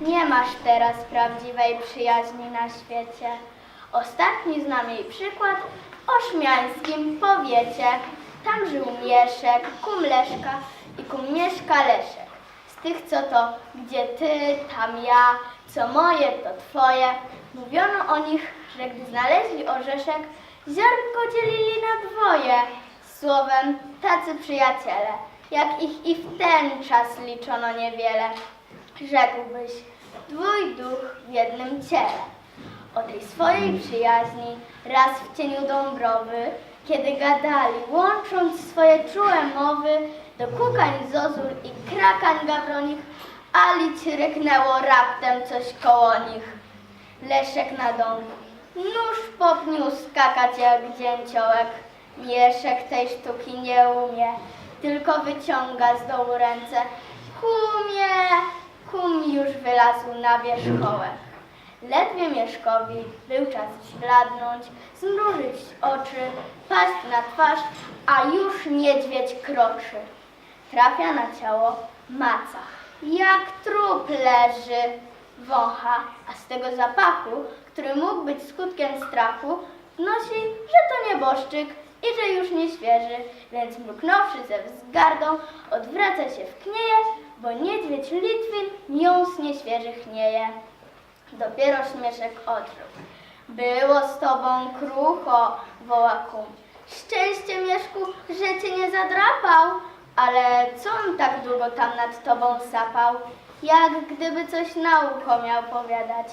Nie masz teraz prawdziwej przyjaźni na świecie. Ostatni znam jej przykład w ośmiańskim powiecie. Tam żył Mieszek, kum Leszka i kum Mieszka Leszek. Z tych co to, gdzie ty, tam ja, co moje, to twoje. Mówiono o nich, że gdy znaleźli orzeszek, ziarnko dzielili na dwoje. Słowem, tacy przyjaciele, jak ich i w ten czas liczono niewiele. Rzekłbyś, dwój duch w jednym ciele. O tej swojej przyjaźni raz w cieniu Dąbrowy, kiedy gadali, łącząc swoje czułe mowy, do kukań zozul i krakań gawronich, alić ryknęło raptem coś koło nich. Leszek na domku, nóż po pniu skakać jak dzięciołek. Mieszek tej sztuki nie umie, tylko wyciąga z dołu ręce. Wylazł na wierzchołek. Ledwie Mieszkowi był czas zbladnąć, zmrużyć oczy, paść na twarz, a już niedźwiedź kroczy. Trafia na ciało, maca, jak trup leży, wącha, a z tego zapachu, który mógł być skutkiem strachu, wnosi, że to nieboszczyk i że już nie świeży, więc mruknąwszy ze wzgardą, odwraca się w knieje, bo niedźwiedź Litwin jąs nieświeżych chnieje. Dopiero śmieszek odrzekł. Było z tobą krucho, woła kum. Szczęście, Mieszku, że cię nie zadrapał, ale co on tak długo tam nad tobą sapał? Jak gdyby coś na ucho miał powiadać.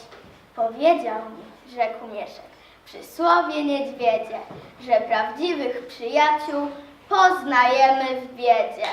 Powiedział mi, rzekł Mieszek, przysłowie niedźwiedzie, że prawdziwych przyjaciół poznajemy w biedzie.